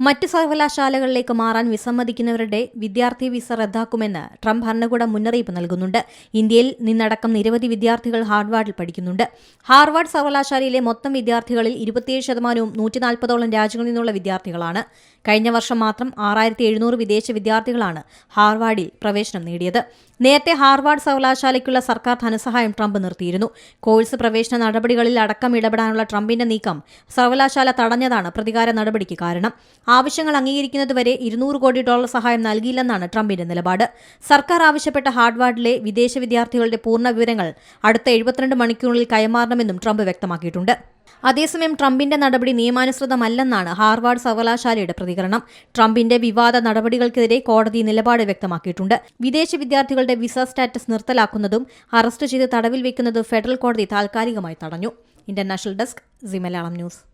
മറ്റ് സർവകലാശാലകളിലേക്ക് മാറാൻ വിസമ്മതിക്കുന്നവരുടെ വിദ്യാർത്ഥി വിസ റദ്ദാക്കുമെന്ന് ട്രംപ് ഭരണകൂടം മുന്നറിയിപ്പ് നൽകുന്നുണ്ട്. ഇന്ത്യയിൽ നിന്നടക്കം നിരവധി വിദ്യാർത്ഥികൾ ഹാർവാർഡിൽ പഠിക്കുന്നുണ്ട്. ഹാർവാർഡ് സർവകലാശാലയിലെ മൊത്തം വിദ്യാർത്ഥികളിൽ ഇരുപത്തിയേഴ് ശതമാനവും നൂറ്റി നാൽപ്പതോളം രാജ്യങ്ങളിൽ നിന്നുള്ള വിദ്യാർത്ഥികളാണ്. കഴിഞ്ഞ വർഷം മാത്രം ആറായിരത്തി എഴുന്നൂറ് വിദേശ വിദ്യാർത്ഥികളാണ് ഹാർവാർഡിൽ പ്രവേശനം നേടിയത്. നേരത്തെ ഹാർവാർഡ് സർവകലാശാലയ്ക്കുള്ള സർക്കാർ ധനസഹായം ട്രംപ് നിർത്തിയിരുന്നു. കോഴ്സ് പ്രവേശന നടപടികളിൽ അടക്കം ഇടപെടാനുള്ള ട്രംപിന്റെ നീക്കം സർവകലാശാല തടഞ്ഞതാണ് പ്രതികാര നടപടിക്ക് കാരണം. ആവശ്യങ്ങൾ അംഗീകരിക്കുന്നതുവരെ ഇരുന്നൂറ് കോടി ഡോളർ സഹായം നൽകിയില്ലെന്നാണ് ട്രംപിന്റെ നിലപാട്. സർക്കാർ ആവശ്യപ്പെട്ട ഹാർഡ്വാർഡിലെ വിദേശ വിദ്യാർത്ഥികളുടെ പൂർണ വിവരങ്ങൾ അടുത്ത എഴുപത്തിരണ്ട് മണിക്കൂറിൽ കൈമാറണമെന്നും ട്രംപ് വ്യക്തമാക്കിയിട്ടുണ്ട്. അതേസമയം ട്രംപിന്റെ നടപടി നിയമാനുസൃതമല്ലെന്നാണ് ഹാർവാർഡ് സർവകലാശാലയുടെ പ്രതികരണം. ട്രംപിന്റെ വിവാദ നടപടികൾക്കെതിരെ കോടതി നിലപാട് വ്യക്തമാക്കിയിട്ടുണ്ട്. വിദേശ വിദ്യാർത്ഥികളുടെ വിസ സ്റ്റാറ്റസ് നിർത്തലാക്കുന്നതും അറസ്റ്റ് ചെയ്ത് തടവിൽ വെക്കുന്നതും ഫെഡറൽ കോടതി താൽക്കാലികമായി തടഞ്ഞു. International desk Zee news.